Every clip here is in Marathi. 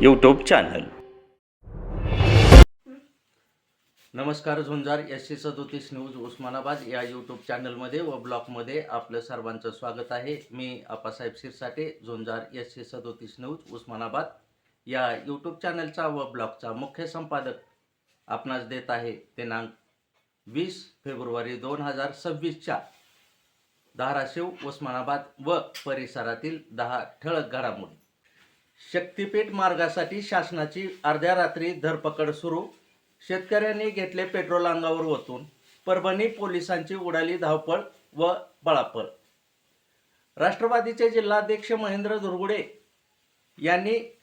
यूट्यूब चॅनल नमस्कार झुंजार एस सी सदोतीस न्यूज उस्मानाबाद या यूट्यूब चॅनलमध्ये व ब्लॉगमध्ये आपलं सर्वांचं स्वागत आहे. मी आप्पासाहेब शिरसाटे झुंजार एस सी सदोतीस न्यूज उस्मानाबाद. या यूट्यूब चॅनलचा व ब्लॉगचा मुख्य संपादक आपणास देत आहे दिनांक वीस फेब्रुवारी दोन हजार सव्वीसच्या धाराशिव उस्मानाबाद व परिसरातील दहा ठळक घडामोडी. शक्तिपीठ मार्गासाठी शासनाची अर्ध्या रात्री धरपकड सुरू. शेतकऱ्यांनी घेतले पेट्रोल अंगावर ओतून. परभणी पोलिसांची उडाली धावपळ व बळापळ. राष्ट्रवादीचे जिल्हाध्यक्ष महेंद्र धुरगुडे यांनी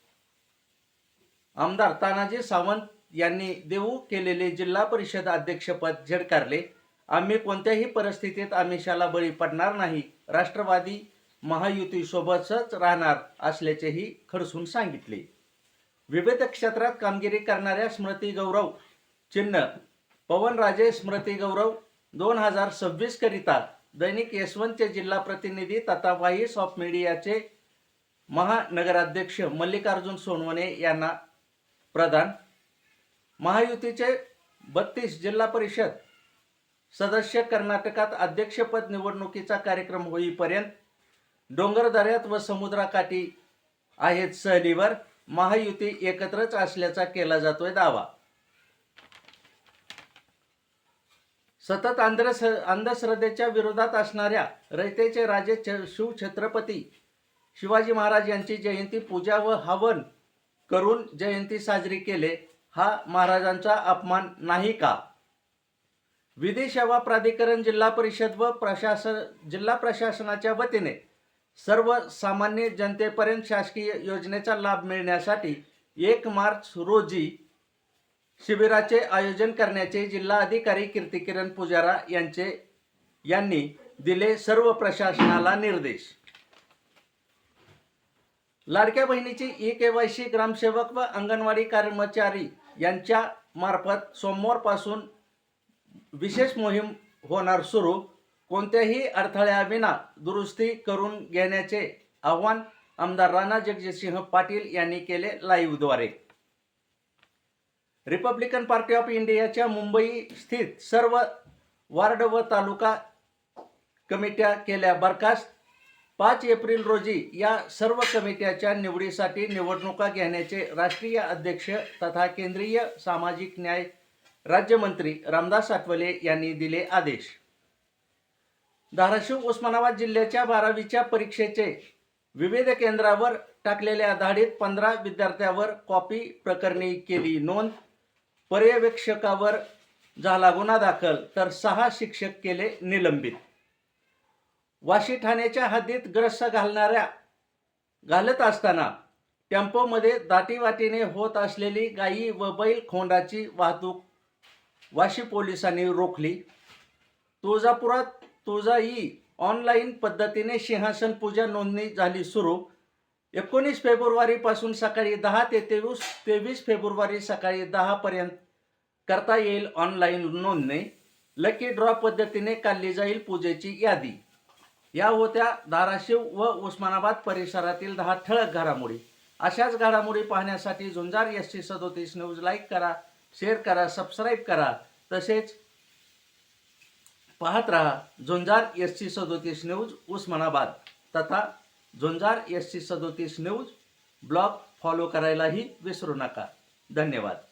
आमदार तानाजी सावंत यांनी देऊ केलेले जिल्हा परिषद अध्यक्षपद झेडकारले. आम्ही कोणत्याही परिस्थितीत आमिषाला बळी पडणार नाही. राष्ट्रवादी महायुतीसोबतच राहणार असल्याचेही खडसून सांगितले. विविध क्षेत्रात कामगिरी करणाऱ्या स्मृती गौरव चिन्ह पवनराजे स्मृती गौरव दोन हजार सव्वीस करिता दैनिक यशवंतचे जिल्हा प्रतिनिधी तथा व्हाईस ऑफ मीडियाचे महानगराध्यक्ष मल्लिकार्जुन सोनवणे यांना प्रदान. महायुतीचे बत्तीस जिल्हा परिषद सदस्य कर्नाटकात अध्यक्षपद निवडणुकीचा कार्यक्रम होईपर्यंत डोंगरदऱ्यात व समुद्राकाठी आहेत सहलीवर महायुती एकत्रच असल्याचा केला जातोय दावा. सतत अंध अंधश्रद्धेच्या विरोधात असणाऱ्या रयतेचे राजे छ- शिवछत्रपती शिवाजी महाराज यांची जयंती पूजा व हवन करून जयंती साजरी केले हा महाराजांचा अपमान नाही का? विधी सेवा प्राधिकरण जिल्हा परिषद व प्रशासन जिल्हा प्रशासनाच्या वतीने सर्वसामान्य जनतेपर्यंत शासकीय योजनेचा लाभ मिळण्यासाठी एक मार्च रोजी शिबिराचे आयोजन करण्याचे जिल्हा अधिकारी कीर्तिकिरण पुजारा यांचे यांनी दिले सर्व प्रशासनाला निर्देश. लाडक्या बहिणीची ई के वाय सी ग्रामसेवक व अंगणवाडी कर्मचारी यांच्या मार्फत सोमवारपासून विशेष मोहीम होणार सुरू. कोणत्याही अडथळ्याविना दुरुस्ती करून घेण्याचे आव्हान आमदार राणा जगजितसिंह पाटील यांनी केले लाईव्हद्वारे. रिपब्लिकन पार्टी ऑफ इंडियाच्या मुंबई स्थित सर्व वार्ड व तालुका कमिट्या केल्या बरखास्त. पाच एप्रिल रोजी या सर्व कमिट्याच्या निवडीसाठी निवडणुका घेण्याचे राष्ट्रीय अध्यक्ष तथा केंद्रीय सामाजिक न्याय राज्यमंत्री रामदास आठवले यांनी दिले आदेश. धाराशिव उस्मानाबाद जिल्ह्याच्या बारावीच्या परीक्षेचे विविध केंद्रावर टाकलेल्या धाडीत पंधरा विद्यार्थ्यावर कॉपी प्रकरणी केली नोंद. पर्यवेक्षकावर झाला गुन्हा दाखल तर सहा शिक्षक केले निलंबित. वाशी ठाण्याच्या हद्दीत ग्रस्त घालणाऱ्या घालत असताना टेम्पोमध्ये दाटीवाटीने होत असलेली गायी व बैल खोंडाची वाहतूक वाशी पोलिसांनी रोखली. तुळजापुरात तुळजाई ऑनलाईन पद्धतीने सिंहासन पूजा नोंदणी झाली सुरू. एकोणीस फेब्रुवारीपासून सकाळी दहा ते तेवीस तेवीस फेब्रुवारी सकाळी दहापर्यंत करता येईल ऑनलाईन नोंदणी. लकी ड्रॉ पद्धतीने काढली जाईल पूजेची यादी. या होत्या धाराशिव व उस्मानाबाद परिसरातील दहा ठळक घडामोडी. अशाच घडामोडी पाहण्यासाठी झुंजार एस टी सदोतीस न्यूज लाईक करा शेअर करा सबस्क्राईब करा. तसेच पाहत रहा झुंजार एस सी सदोतीस न्यूज उस्मानाबाद. तथा झुंजार एस सी सदोतीस न्यूज ब्लॉग फॉलो करायलाही विसरू नका. धन्यवाद.